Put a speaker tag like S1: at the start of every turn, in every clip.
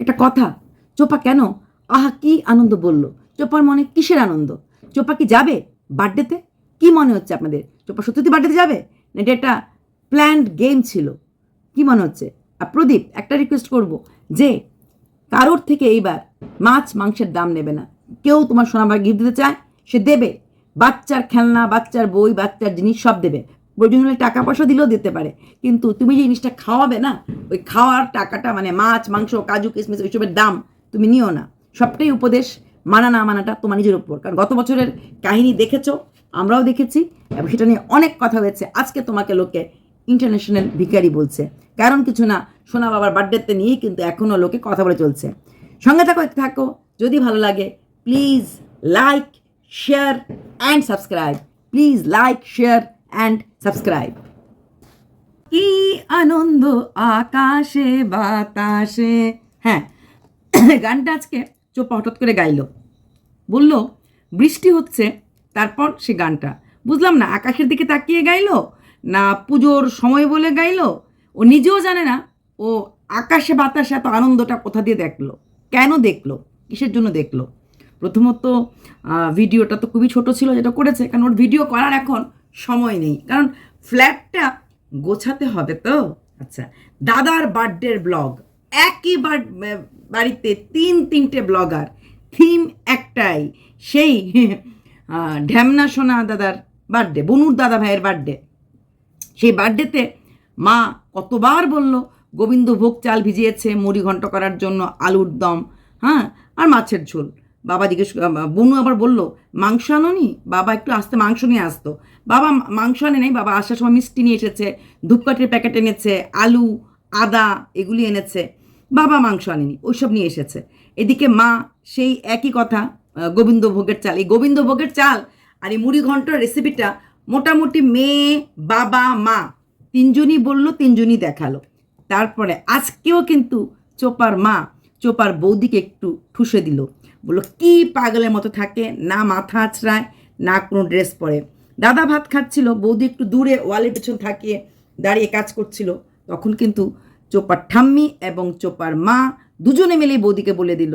S1: একটা কথা। চোপা কেন? আহা, কি আনন্দ বলল। চোপার মনে কিসের আনন্দ? চোপা কি যাবে বার্থডেতে? কি মনে হচ্ছে আপনাদের? চোপা সত্যি বার্থডেতে যাবে? না এটা একটা প্ল্যান্ড গেম ছিল? কি মনে হচ্ছে? আর প্রদীপ, একটা রিকোয়েস্ট করব যে, কারোর থেকে এইবার মাছ মাংসের দাম নেবে না। কেউ তোমার সোনাবার গিফট দিতে চায়, সে দেবে। বাচ্চার খেলনা, বাচ্চার বই, বাচ্চার জিনিস সব দেবে। প্রয়োজন টাকা পয়সা দিলেও দিতে পারে। কিন্তু তুমি যে জিনিসটা খাওয়াবে না, ওই খাওয়ার টাকাটা মানে মাছ, মাংস, কাজু কিশমিশ ওইসবের দাম তুমি নিও না। সবটাই উপদেশ মানা না মানাটা তোমার নিজের উপর। কারণ গত বছরের কাহিনী দেখেছ, আমরাও দেখেছি, এবং সেটা নিয়ে অনেক কথা হয়েছে। আজকে তোমাকে লোকে ইন্টারন্যাশনাল ভিখারি বলছে। কারণ কিছু না, সোনা বাবার বার্থডেতে নিয়েই কিন্তু এখনও লোকে কথা বলে চলছে। সঙ্গে থাকো থাকো। যদি ভালো লাগে please like share and subscribe please like share and subscribe কি আনন্দ আকাশে বাতাসে হ্যাঁ গানটা আজকে চোপা হঠাৎ করে গাইলো। বলল, বৃষ্টি হচ্ছে। তারপর সে গানটা। বুঝলাম না, আকাশের দিকে তাকিয়ে গাইলো না পুজোর সময় বলে গাইলো? ও নিজেও জানে না, ও আকাশে, বাতাসে এত আনন্দটা কোথা দিয়ে দেখল? কেন দেখল? কিসের জন্য দেখল? প্রথমত ভিডিওটা তো খুবই ছোট ছিল যেটা করেছে, কারণ ওর ভিডিও করার এখন সময় নেই। কারণ ফ্ল্যাটটা গোছাতে হবে তো? আচ্ছা দাদার বার্থডের ব্লগ একই বাড়িতে তিন, তিনটে ব্লগার থিম একটাই, সেই ঢ্যামনা সোনা দাদার বার্থডে বনুর দাদা ভাইয়ের বার্থডে সেই বার্থডেতে মা কতবার বলল, গোবিন্দ ভোগ চাল ভিজিয়েছে, মুড়ি ঘন্ট করার জন্য আলুর দম হ্যাঁ আর মাছের ঝোল। বাবা জিজ্ঞেস বনু আবার বলল, মাংস আনোনি? বাবা একটু আসতে, মাংস নিয়ে আসতো। বাবা মাংস আনে নাই, বাবা আসার সময় মিষ্টি নিয়ে এসেছে, ধূপকাঠির প্যাকেট এনেছে, আলু, আদা এগুলি এনেছে। বাবা মাংস আনেনি, ওইসব নিয়ে এসেছে। এদিকে মা, সেই একই কথা গোবিন্দভোগের চাল। এই গোবিন্দভোগের চাল আর এই মুড়ি ঘণ্টার রেসিপিটা মোটামুটি মেয়ে, বাবা, মা, তিনজনই বলল, তিনজনই দেখাল। তারপরে আজকেও কিন্তু চোপার মা, চোপার বৌদিকে একটু ঠুসে দিল। বলল, কি পাগলের মতো থাকে? না মাথা আছড়ায়, না কোনো ড্রেস পরে। দাদা ভাত খাচ্ছিল, বৌদি একটু দূরে ওয়ালের পেছন থাকিয়ে দাঁড়িয়ে কাজ করছিল। তখন কিন্তু চোপার ঠাম্মি এবং চোপার মা দুজনে মিলেই বৌদিকে বলে দিল,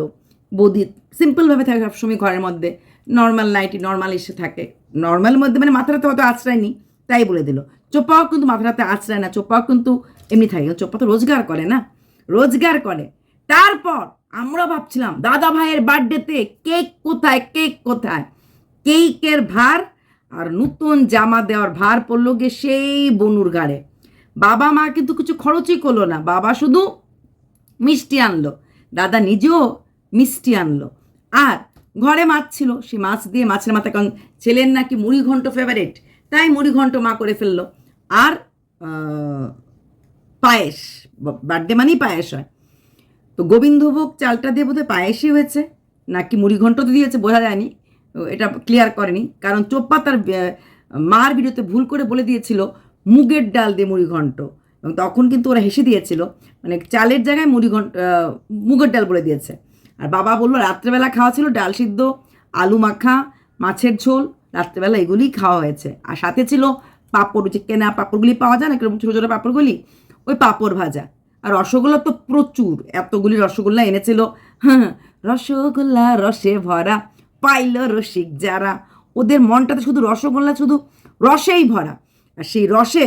S1: বৌদি সিম্পলভাবে থাকে সবসময় ঘরের মধ্যে নর্মাল নাইটি নর্মাল এসে থাকে। নর্মাল মধ্যে মানে মাথাটাতে অত আশ্রয় নি তাই বলে দিল। চোপাও কিন্তু মাথাটাতে আশ্রয় না, চোপাও কিন্তু এমনি থাকে। চোপা তো রোজগার করে না, রোজগার করে। তারপর আমরা ভাবছিলাম, দাদা ভাইয়ের বার্থডেতে কেক কোথায় কেক কোথায়? কেকের ভার আর নতুন জামা দেওয়ার ভার পড়ল গিয়ে সেই বনুর গাড়ে। বাবা মা কিন্তু কিছু খরচই করল না, বাবা শুধু মিষ্টি আনলো, দাদা নিজেও মিষ্টি আনলো। আর ঘরে মাছ ছিল, সেই মাছ দিয়ে মাছের মাথা, কারণ ছেলের নাকি মুড়ি ঘন্ট ফেভারিট তাই মুড়ি ঘন্ট মা করে ফেলল। আর পায়েস, বার্থডে মানেই পায়েস হয়। তো গোবিন্দভোগ চালটা দিয়ে বোধহয় পায়েসই হয়েছে, নাকি মুড়ি ঘন্ট তো দিয়েছে বোঝা যায়নি। এটা ক্লিয়ার করেনি, কারণ চোপ্পা তার মার ভিডিওতে ভুল করে বলে দিয়েছিল, মুগের ডাল দিয়ে মুড়ি ঘন্ট। এবং তখন কিন্তু ওরা হেসে দিয়েছিল মানে চালের জায়গায় মুড়ি ঘন্ট মুগের ডাল বলে দিয়েছে। আর বাবা বলল, রাত্রেবেলা খাওয়া ছিল ডাল সিদ্ধ, আলু মাখা, মাছের ঝোল, রাত্রেবেলা এগুলিই খাওয়া হয়েছে। আর সাথে ছিল পাঁপড় যে কেনা পাঁপড়গুলি পাওয়া যায় না, কীরকম ছোটো ছোটো পাঁপড়গুলি? ওই পাঁপড় ভাজা। আর রসগোল্লা তো প্রচুর। এতগুলি রসগোল্লা এনেছিল। হ্যাঁ রসগোল্লা রসে ভরা, পাইল রসিক যারা। ওদের মনটাতে শুধু রসগোল্লা, শুধু রসেই ভরা। আর সেই রসে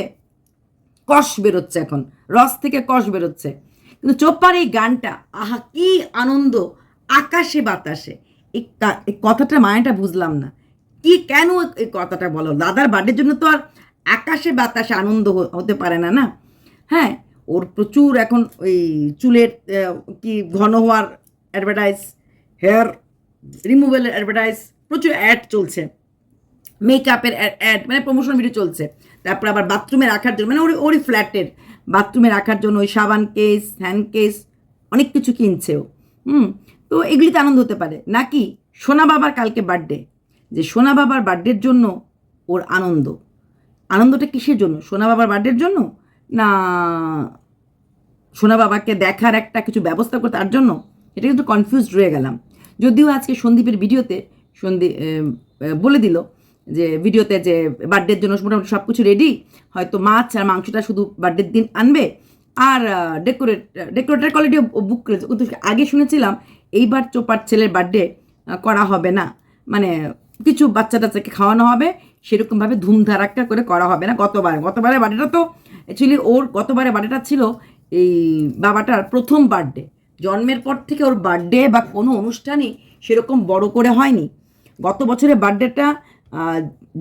S1: কষ বেরোচ্ছে এখন। রস থেকে কষ বেরোচ্ছে। কিন্তু চোপ্পার এই গানটা, আহা, কি আনন্দ! আকাশে বাতাসে। এই কথাটা মায়াটা বুঝলাম না। কি কেন এই কথাটা বলো? দাদার বার্থডের জন্য তো আর আকাশে বাতাসে আনন্দ হতে পারে না না? হ্যাঁ ওর প্রচুর এখন ওই চুলের কি ঘন হওয়ার অ্যাডভার্টাইজ হেয়ার রিমুভালের অ্যাডভার্টাইজ প্রচুর অ্যাড চলছে। মেকআপের অ্যাড মানে প্রমোশন ভিডিও চলছে। তারপর আবার বাথরুমে রাখার জন্য মানে ওর ওরই ফ্ল্যাটের বাথরুমে রাখার জন্য ওই সাবান কেস হ্যান্ড কেস অনেক কিছু কিনছেও হুম, তো এগুলিতে আনন্দ হতে পারে। নাকি সোনা বাবার কালকে বার্থডে যে সোনা বাবার বার্থডের জন্য ওর আনন্দ। আনন্দটা কিসের জন্য? সোনা বাবার বার্থডের জন্য? না সোনা বাবাকে দেখার একটা কিছু ব্যবস্থা করে তার জন্য, এটা কিন্তু কনফিউজড রয়ে গেলাম। যদিও আজকে সন্দীপের ভিডিওতে সন্দীপ বলে দিল যে ভিডিওতে যে বার্থডের জন্য মোটামুটি সব কিছু রেডি হয়তো মাছ আর মাংসটা শুধু বার্থডের দিন আনবে। আর ডেকোরেট ডেকোরেটার কোয়ালিটি বুক করেছে। কিন্তু আগে শুনেছিলাম এইবার চোপার ছেলের বার্থডে করা হবে না। মানে কিছু বাচ্চা টাচ্চাকে খাওয়ানো হবে সেরকমভাবে ধুমধারাক্কা করে করা হবে না গতবার। গতবারের বার্থডেটা তো অ্যাকচুয়ালি ওর গতবারের বার্থডেটা ছিল এই বাবাটার প্রথম বার্থডে। জন্মের পর থেকে ওর বার্থডে বা কোনো অনুষ্ঠানই সেরকম বড় করে হয়নি। গত বছরের বার্থডেটা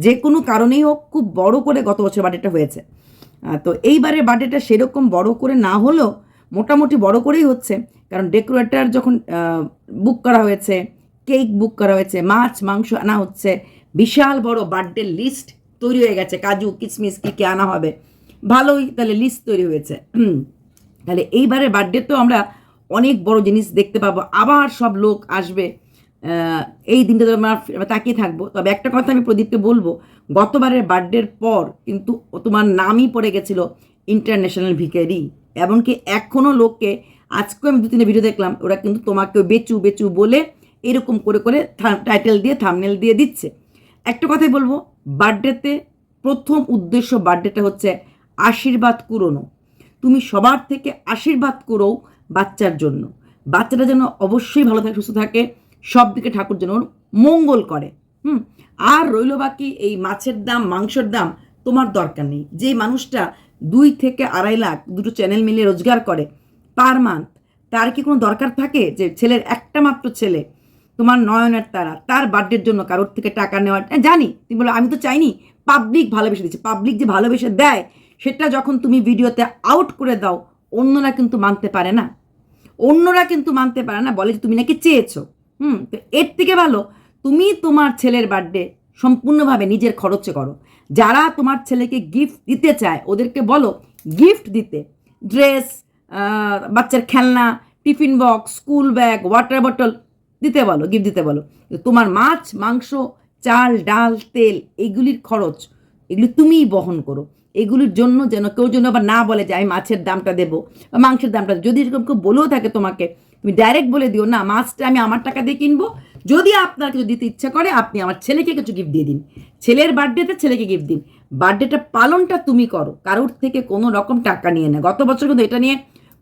S1: যে কোনো কারণেই হোক খুব বড় করে গত বছর বার্থডেটা হয়েছে। তো এইবারের বার্থডেটা সেরকম বড় করে না হলেও মোটামুটি বড় করেই হচ্ছে। কারণ ডেকোরেটার যখন বুক করা হয়েছে কেক বুক করা হয়েছে, মাছ, মাংস আনা হচ্ছে বিশাল বড় বার্থডে লিস্ট তৈরি হয়ে গেছে। কাজু কিশমিশ কী কী আনা হবে? ভালোই তাহলে লিস্ট তৈরি হয়েছে। তাহলে এইবারের বার্থডে তো আমরা অনেক বড় জিনিস দেখতে পাবো। আবার সব লোক আসবে। এই দিনটা তো আমরা তাকিয়ে থাকব। তবে একটা কথা আমি প্রদীপকে বলব, গতবারের বার্থডের পর কিন্তু তোমার নামই পড়ে গেছিল ইন্টারন্যাশনাল ভিকারি এমনকি এখনও লোককে, আজকেও আমি দু তিনটে ভিডিও দেখলাম, ওরা কিন্তু তোমাকে বেচু বেচু বলে এরকম করে করে টাইটেল দিয়ে থামনেল দিয়ে দিচ্ছে। একটা কথাই বলব, বার্থডেতে প্রথম উদ্দেশ্য বার্থডেটা হচ্ছে আশীর্বাদ কুড়োনো তুমি সবার থেকে আশীর্বাদ করো বাচ্চার জন্য। বাচ্চাটা যেন অবশ্যই ভালো থাকে, সুস্থ থাকে, সব দিকে ঠাকুর যেন মঙ্গল করে। হুম? আর রইল বাকি এই মাছের দাম, মাংসের দাম তোমার দরকার নেই। যে মানুষটা দুই থেকে আড়াই লাখ দুটো চ্যানেল মিলিয়ে রোজগার করে পার মান্থ, তার কি কোনো দরকার থাকে? যে ছেলের একটা মাত্র ছেলে তোমার নয়নের তারা, তার বার্থডের জন্য কারোর থেকে টাকা নেওয়ার জানি, তুমি বলো, আমি তো চাইনি পাবলিক ভালোবেসে দিচ্ছে পাবলিক যে ভালোবেসে দেয়, সেটা যখন তুমি ভিডিওতে আউট করে দাও, অন্যরা কিন্তু মানতে পারে না। অন্যরা কিন্তু মানতে পারে না, বলে যে তুমি নাকি চেয়েছো। হুম, তো এর থেকে ভালো, তুমি তোমার ছেলের বার্থডে সম্পূর্ণভাবে নিজের খরচে করো। যারা তোমার ছেলেকে গিফট দিতে চায়, ওদেরকে বলো গিফট দিতে। ড্রেস বাচ্চার খেলনা tiffin box school bag water bottle দিতে বলো গিফট দিতে বলো। তোমার মাছ, মাংস, চাল, ডাল, তেল, এগুলির খরচ, এগুলি তুমিই বহন করো। এগুলির জন্য যেন কেউ যেন আবার না বলে যে, আমি মাছের দামটা দেবো বা মাংসের দামটা যদি এরকম কেউ বলেও থাকে তোমাকে, তুমি ডাইরেক্ট বলে দিও, না, মাছটা আমি আমার টাকা দিয়ে কিনবো। যদি আপনার কিছু দিতে ইচ্ছা করে, আপনি আমার ছেলেকে কিছু গিফট দিয়ে দিন। ছেলের বার্থডেতে ছেলেকে গিফট দিন। বার্থডেটা পালনটা তুমি করো। কারোর থেকে কোনো রকম টাকা নিয়ে না। গত বছর কিন্তু এটা নিয়ে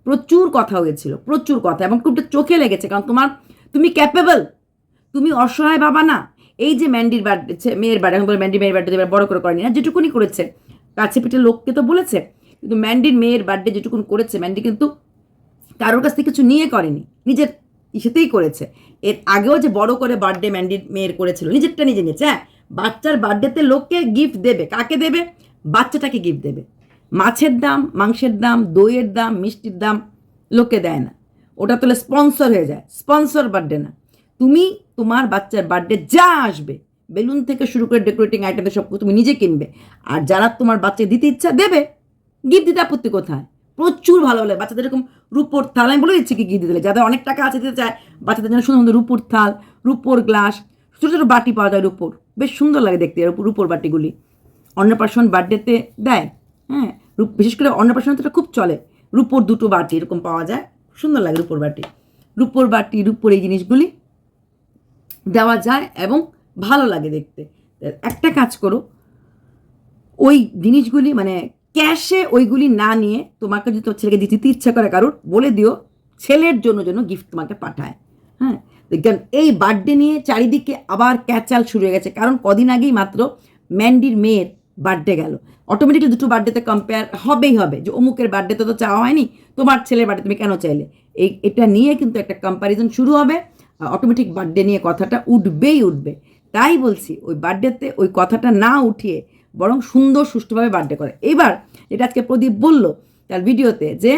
S1: প্রচুর কথা হয়েছিল, প্রচুর কথা এবং খুবটা চোখে লেগেছে। কারণ তোমার তুমি ক্যাপেবল তুমি অসহায় বাবা না? এই যে ম্যান্ডির বার্থডে মেয়ের বার্থডে এখন বলে ম্যান্ডি মেয়ের বার্থডে এবার বড় করে করেনি না, যেটুকুনি করেছে। কাছে পিঠে লোককে তো বলেছে, কিন্তু ম্যান্ডির মেয়ের বার্থডে যেটুকুন করেছে ম্যান্ডি কিন্তু কারোর কাছ থেকে কিছু নিয়ে করেনি। নিজের ইসেতেই করেছে। এর আগেও যে বড় করে বার্থডে ম্যান্ডির মেয়ের করেছিল, নিজেরটা নিজে নিয়েছে হ্যাঁ? বাচ্চার বার্থডেতে লোককে গিফট দেবে। কাকে দেবে? বাচ্চাটাকে গিফট দেবে। মাছের দাম, মাংসের দাম, দইয়ের দাম, মিষ্টির দাম লোকে দেয় না। ওটা তাহলে স্পন্সর হয়ে যায় স্পন্সর বার্থডে না। তুমি তোমার বাচ্চার বার্থডে যা আসবে, বেলুন থেকে শুরু করে ডেকোরেটিং আইটেম সব তুমি নিজে কিনবে। আর যারা তোমার বাচ্চা দিতে ইচ্ছা দেবে গিফট দিতে আপত্তি কোথায়? প্রচুর ভালো লাগে বাচ্চাদের এরকম রূপোর থাল, আমি বলে দিচ্ছি কি গিফট দিতে যাদের অনেক টাকা আছে, দিতে চায়, বাচ্চাদের জন্য সুন্দর সুন্দর রূপোর থাল, রূপোর গ্লাস ছোটো ছোটো বাটি পাওয়া যায় রূপোর। বেশ সুন্দর লাগে দেখতে রূপোর বাটিগুলি। অন্নপ্রাশন বার্থডেতে দেয় হ্যাঁ? বিশেষ করে অন্নপ্রাশন খুব চলে। রূপোর দুটো বাটি এরকম পাওয়া যায়। সুন্দর লাগে রূপোর বাটি। রূপোর বাটি, রূপোর এই জিনিসগুলি দেওয়া যায় এবং ভালো লাগে দেখতে। একটা কাজ করো, ওই জিনিসগুলি মানে ক্যাশে ওইগুলি না নিয়ে তোমাকে যদি তোমার ছেলেকে দিতে ইচ্ছা করে কারোর, বলে দিও, ছেলের জন্য যেন গিফট তোমাকে পাঠায়। হ্যাঁ দেখবেন এই বার্থডে নিয়ে চারিদিকে আবার ক্যাচাল শুরু হয়ে গেছে। কারণ কদিন আগেই মাত্র ম্যান্ডির মেয়ের বার্থডে গেল। অটোমেটিকলি দুটো বার্থডেতে কম্পেয়ার হবেই হবে যে অমুকের বার্থডেতে তো চাওয়া হয়নি, তোমার ছেলের বার্থডে তুমি কেন চাইলে? এই, এটা নিয়ে কিন্তু একটা কম্প্যারিজন শুরু হবে অটোমেটিক বার্থডে নিয়ে কথাটা উঠবেই উঠবে। তাই বলছি, ওই বার্থডেতে ওই কথাটা না উঠিয়ে বরং সুন্দর সুষ্ঠুভাবে বার্থডে করে। এবার এটা আজকে প্রদীপ বলল তার ভিডিওতে যে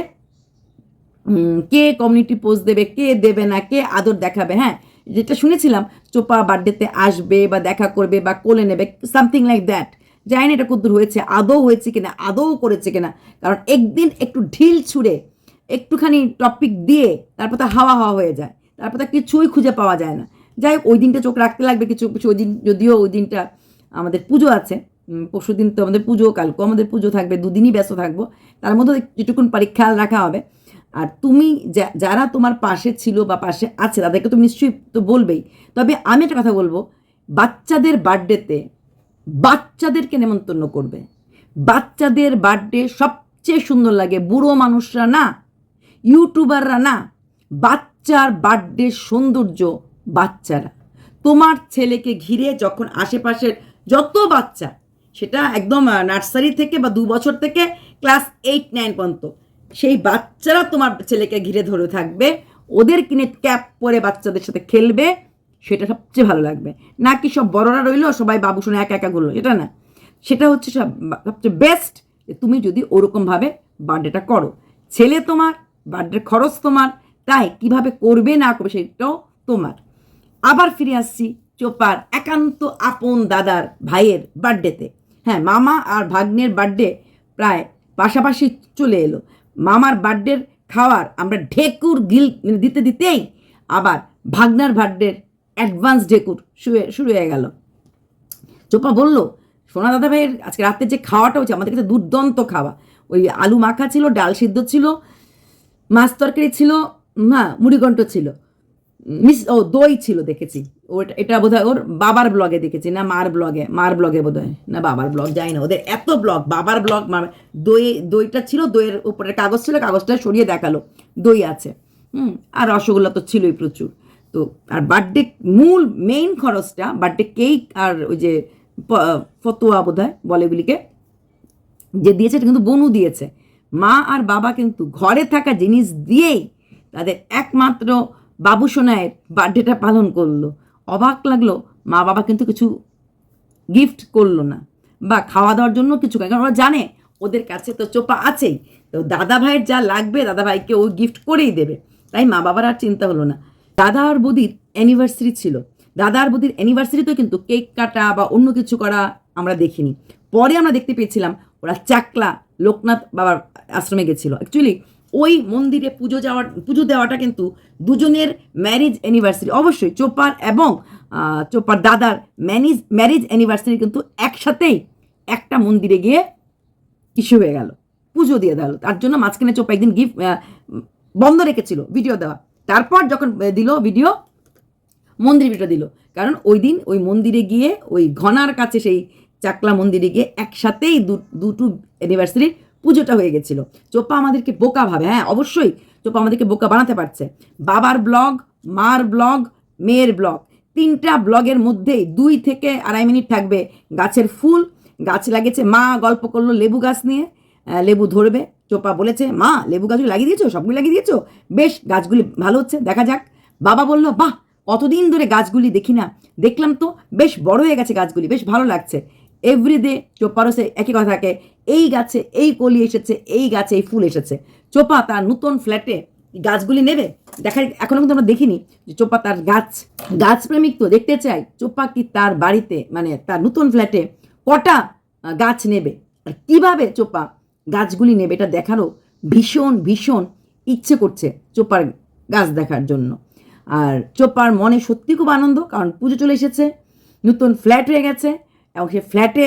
S1: কে কমিউনিটি পোস্ট দেবে, কে দেবে না, কে আদর দেখাবে হ্যাঁ? যেটা শুনেছিলাম, চোপা বার্থডেতে আসবে বা দেখা করবে বা কোলে নেবে সামথিং লাইক দ্যাট জানি না এটা কদ্দূর হয়েছে, আদৌ হয়েছে কিনা, আদৌ করেছে কিনা। কারণ একদিন একটু ঢিল ছুঁড়ে একটুখানি টপিক দিয়ে তারপর তো হাওয়া হাওয়া হয়ে যায়, তারপর তো কিছুই খুঁজে পাওয়া যায় না। যাই হোক, ওই দিনটা চোখ রাখতে লাগবে, কিছু কিছু ওই দিন, যদিও ওই দিনটা আমাদের পুজো আছে পরশু দিন তো আমাদের পুজো কালকে আমাদের পুজো থাকবে, দুদিনই ব্যস্ত থাকব, তার মধ্যে যেটুকুন খেয়াল রাখা হবে। আর তুমি যারা তোমার পাশে ছিল বা পাশে আছে, তাদেরকে তুমি নিশ্চয়ই তো বলবেই। তবে আমি একটা কথা বলব, বাচ্চাদের বার্থডেতে বাচ্চাদেরকে নেমন্তন্ন করবে। বাচ্চাদের বার্থডে সবচেয়ে সুন্দর লাগে। বুড়ো মানুষরা না, ইউটিউবাররা না, বাচ্চার বার্থডে সৌন্দর্য বাচ্চারা। তোমার ছেলেকে ঘিরে যখন আশেপাশের যত বাচ্চা, সেটা একদম নার্সারি থেকে বা দু বছর থেকে ক্লাস এইট, নাইন পর্যন্ত, সেই বাচ্চারা তোমার ছেলেকে ঘিরে ধরে থাকবে। ওদের কিনে ক্যাপ পরে বাচ্চাদের সাথে খেলবে। সেটা সবচেয়ে ভালো লাগবে। না কি সব বড়রা রইল, সবাই বাবু শুনে একা একা ঘুরলো, এটা না। সেটা হচ্ছে সব, সবচেয়ে বেস্ট যে তুমি যদি ওরকমভাবে বার্থডেটা করো। ছেলে তোমার, বার্থডের খরচ তোমার, তাই কীভাবে করবে না করবে সেটাও তোমার। আবার ফিরে আসছি চোপার একান্ত আপন দাদার ভাইয়ের বার্থডেতে। হ্যাঁ মামা আর ভাগ্নের বার্থডে প্রায় পাশাপাশি চলে এলো। মামার বার্থডের খাওয়ার আমরা ঢেকুর গিল দিতে দিতেই আবার ভাগ্নার বার্থডের অ্যাডভান্স শুয়ে শুরু হয়ে গেল। চোপা বলল, সোনা দাদা ভাইয়ের আজকে রাতে যে খাওয়াটা হচ্ছে, আমাদের কাছে দুর্দান্ত খাওয়া। ওই আলু মাখা ছিল, ডাল সিদ্ধ ছিল, মাছ তরকারি ছিল হ্যাঁ মুড়িঘণ্ট ছিল। মিস, ও, দই ছিল দেখেছি। ওটা এটা বোধ ওর বাবার ব্লগে দেখেছি, না মার ব্লগে মার ব্লগে বোধ না বাবার ব্লগ, যাই না, ওদের এত ব্লগ, বাবার ব্লগ মার দই, দইটা ছিল, দইয়ের উপরের কাগজ ছিল, কাগজটা সরিয়ে দেখাল, দই আছে। হুম, আর রসগোল্লা তো ছিলই প্রচুর। তো, আর বার্থডে মূল মেইন খরচটা বার্থডে কেক আর ওই যে ফতোয়া বোধ হয় বলে এগুলিকে, যে দিয়েছে এটা কিন্তু বনু দিয়েছে। মা আর বাবা কিন্তু ঘরে থাকা জিনিস দিয়েই তাদের একমাত্র বাবু সোনায়ের বার্থডেটা পালন করল। অবাক লাগল, মা বাবা কিন্তু কিছু গিফট করল না বা খাওয়া দাওয়ার জন্য কিছু কারণ ওরা জানে ওদের কাছে তো চোপা আছেই। তো দাদা ভাইয়ের যা লাগবে, দাদা ভাইকে ওই গিফট করেই দেবে। তাই মা বাবার আর চিন্তা হলো না। দাদা আর বদির অ্যানিভার্সারি ছিল। দাদা আর বদির অ্যানিভার্সারিতেও কিন্তু কেক কাটা বা অন্য কিছু করা আমরা দেখিনি। পরে আমরা দেখতে পেয়েছিলাম, ওরা চাকলা লোকনাথ বাবার আশ্রমে গেছিল। অ্যাকচুয়ালি ওই মন্দিরে পুজো যাওয়ার, পুজো দেওয়াটা কিন্তু দুজনের ম্যারেজ অ্যানিভার্সারি অবশ্যই চোপার এবং চোপার দাদার ম্যানিজ ম্যারেজ অ্যানিভার্সারি কিন্তু একসাথেই একটা মন্দিরে গিয়ে ইস্যু হয়ে গেল। পুজো দিয়ে দিল তার জন্য মাঝখানে চোপা একদিন গিফট বন্ধ রেখেছিল ভিডিও দেওয়া। তারপর যখন দিল ভিডিও মন্দির ভিডিও দিল। কারণ ওই দিন ওই মন্দিরে গিয়ে, ওই ঘনার কাছে সেই চাকলা মন্দিরে গিয়ে একসাথেই দুটো অ্যানিভার্সারির পুজোটা হয়ে গেছিল। চোপা আমাদেরকে বোকা ভাবে হ্যাঁ অবশ্যই চোপা আমাদেরকে বোকা বানাতে পারছে। বাবার ব্লগ মার ব্লগ মেয়ের ব্লগ তিনটা ব্লগের মধ্যেই দুই থেকে আড়াই মিনিট থাকবে গাছের ফুল। গাছ লাগিয়েছে মা, গল্প করল লেবু গাছ নিয়ে লেবু ধরবে। চোপা বলেছে, মা, লেবু গাছগুলি লাগিয়ে দিয়েছ? সবগুলো লাগিয়ে দিয়েছ? বেশ, গাছগুলি ভালো হচ্ছে, দেখা যাক। বাবা বলল, বাহ, কতদিন ধরে গাছগুলি দেখি না। দেখলাম তো, বেশ বড় হয়ে গেছে গাছগুলি, বেশ ভালো লাগছে। এভরিডে চোপারও সে একই কথা থাকে, এই গাছে এই কলি এসেছে, এই গাছে এই ফুল এসেছে। চোপা তার নতুন ফ্ল্যাটে গাছগুলি নেবে। দেখার এখনও কিন্তু আমরা দেখিনি যে চোপা তার গাছ গাছ প্রেমিক তো দেখতে চাই। চোপা কি তার বাড়িতে মানে তার নতুন ফ্ল্যাটে কটা গাছ নেবে? আর কীভাবে চোপা গাছগুলি নেবে, এটা দেখারও ভীষণ ভীষণ ইচ্ছে করছে চোপার গাছ দেখার জন্য। আর চোপার মনে সত্যি খুব আনন্দ, কারণ পুজো চলে এসেছে, নতুন ফ্ল্যাট হয়ে গেছে, এবং সে ফ্ল্যাটে,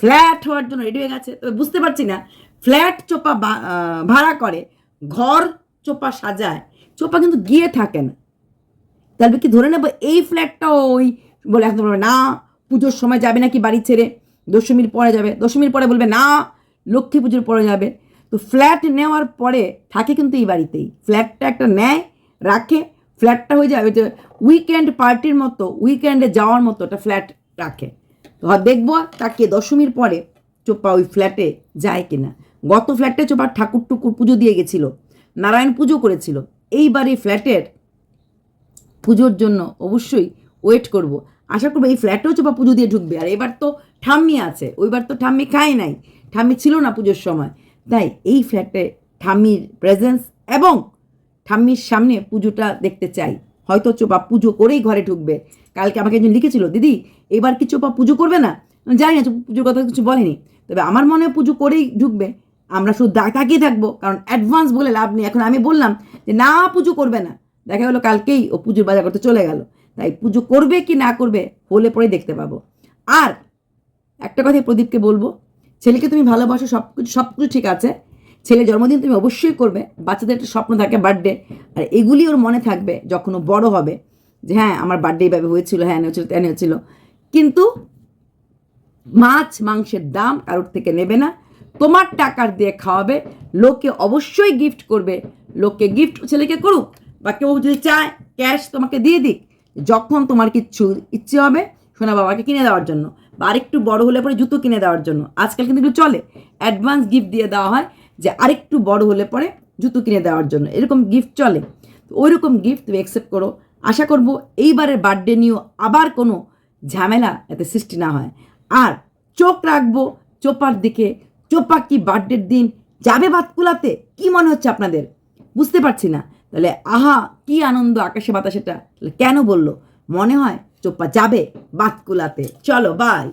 S1: ফ্ল্যাট হওয়ার জন্য রেডি হয়ে গেছে। তবে বুঝতে পারছি না, ফ্ল্যাট চোপা ভাড়া করে, ঘর চোপা সাজায়, চোপা কিন্তু গিয়ে থাকে না। তাহলে কি ধরে নেব এই ফ্ল্যাটটাও ওই বলে বলবে, না, পুজোর সময় যাবে নাকি বাড়ি ছেড়ে? দশমীর পরে যাবে, দশমীর পরে বলবে, না লক্ষ্মী পুজোর পরে যাবে। তো ফ্ল্যাট নেওয়ার পরে থাকে কিন্তু এই বাড়িতেই। ফ্ল্যাটটা একটা নেয়, রাখে ফ্ল্যাটটা হয়ে যাবে যে উইকেন্ড পার্টির মতো উইকেন্ডে যাওয়ার মতো একটা ফ্ল্যাট রাখে। তো দেখব তাকে দশমীর পরে চোপা ওই ফ্ল্যাটে যায় কিনা। গত ফ্ল্যাটে চোপা ঠাকুর টুকুর পুজো দিয়ে গেছিল, নারায়ণ পুজো করেছিল। এইবার এই ফ্ল্যাটের পুজোর জন্য অবশ্যই ওয়েট করব। আশা করব এই ফ্ল্যাটেও চোপা পুজো দিয়ে ঢুকবে। আর এবার তো ঠাম্মি আছে, ওইবার তো ঠাম্মি খায় নাই। ঠাম্মি ছিল না পুজোর সময়। তাই এই ফ্ল্যাটে ঠাম্মির প্রেজেন্স এবং ঠাম্মির সামনে পুজোটা দেখতে চাই। হয়তো চোপা পুজো করেই ঘরে ঢুকবে। কালকে আমাকে একজন লিখেছিল, দিদি, এবার কি চোপা পুজো করবে না? জানি না পুজোর কথা কিছু বলেনি। তবে আমার মনে হয় পুজো করেই ঢুকবে। আমরা শুধু তাকিয়ে থাকব, কারণ অ্যাডভান্স বলে লাভ নেই। এখন আমি বললাম যে, না, পুজো করবে না। দেখা গেলো কালকেই ও পুজোর বাজার করতে চলে গেল। তাই পুজো করবে কি না করবে, হলে পরে দেখতে পাবো। আর একটা কথাই প্রদীপকে বলব ছেলেকে তুমি ভালোবাসো, সব কিছু সব কিছু ঠিক আছে। ছেলে জন্মদিন তুমি অবশ্যই করবে, বাচ্চাদের একটা স্বপ্ন থাকে বার্থডে আর এগুলি ওর মনে থাকবে যখন ও বড় হবে, যে হ্যাঁ আমার বার্থডে এইভাবে হয়েছিল হ্যাঁ হয়েছিল তেন হয়েছিল কিন্তু মাছ, মাংসের দাম কারোর থেকে নেবে না। তোমার টাকার দিয়ে খাওয়াবে, লোকে অবশ্যই গিফট করবে। লোককে গিফট ছেলেকে করুক, বা কেউ যদি চায় ক্যাশ তোমাকে দিয়ে দিক। যখন তোমার কিচ্ছু ইচ্ছে হবে, সোনা বাবাকে কিনে দেওয়ার জন্য। আরেকটু বড় হলে পরে জুতো কিনে দেওয়ার জন্য। আজকাল কিন্তু চলে। অ্যাডভান্স গিফট দিয়ে দেওয়া হয় যে আরেকটু বড় হলে পরে জুতো কিনে দেওয়ার জন্য। এরকম গিফট চলে। তো ওই রকম গিফট তুমি অ্যাকসেপ্ট করো। আশা করব এইবারের বার্থডে নিয়েও আবার কোনো ঝামেলা এতে সৃষ্টি না হয়। আর চোখ রাখব চোপার দিকে। চোপা কি বার্থডের দিন যাবে বাতকুলাতে? কি মনে হচ্ছে আপনাদের? বুঝতে পারছি না। তাহলে আহা, কি আনন্দ আকাশে বাতাসেটা। কেন বলল? মনে হয় যাবে বাতকুলাতে। চলো বাই